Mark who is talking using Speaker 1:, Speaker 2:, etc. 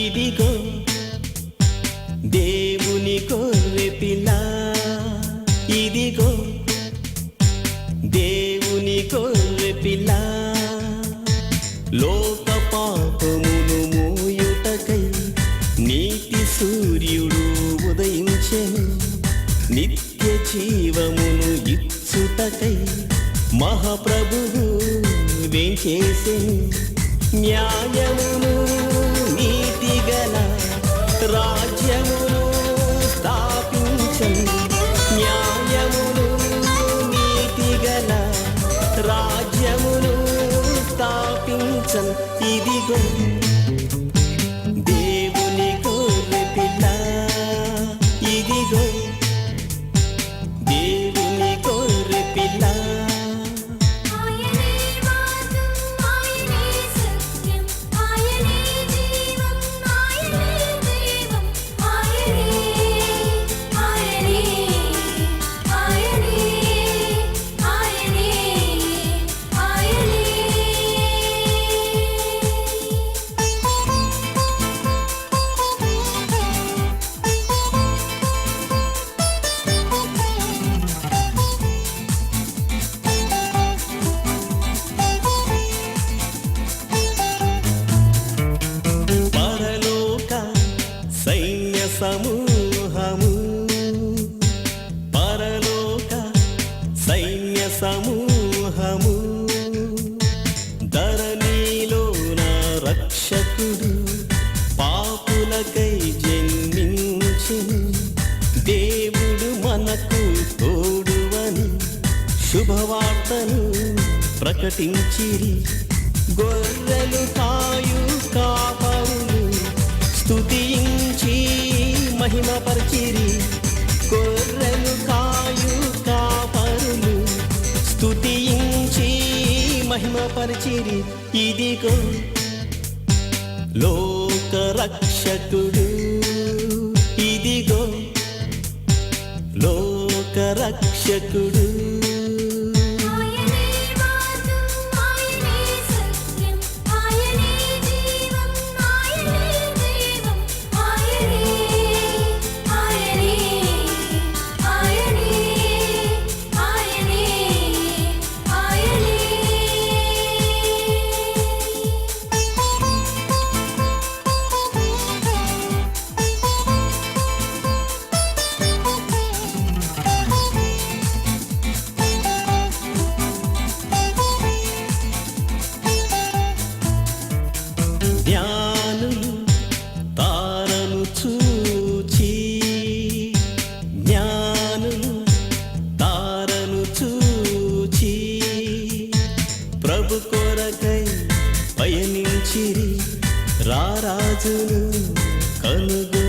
Speaker 1: ఇదిగో లోక పాపమును మోయుటకై నీతి సూర్యుడు ఉదయించెను నిత్య జీవమును ఇచ్చుటకై మహాప్రభువు వేంచేసెను న్యాయమును నీతి గల రాజ్యమును స్థాపించను న్యాయమును నీతి గల రాజ్యమును స్థాపించను ఇదిగో దేవుని సమూహము. పరలోక సైన్య సమూహము. ధరణిలోన రక్షకుడు పాపులకై జన్మించి దేవుడు మనకు తోడువని శుభవార్తను ప్రకటించిరి. గొర్రెలు కాయు కాపరులు స్తుతించి మహిమపరిచిరి కొర్రలు కాయు కాపరులు స్తుతించి మహిమపరిచిరి ఇదిగో లోక రక్షకుడు ఇదిగో లోక రక్షకుడు పయనించిరి. రారాజును కనుగొ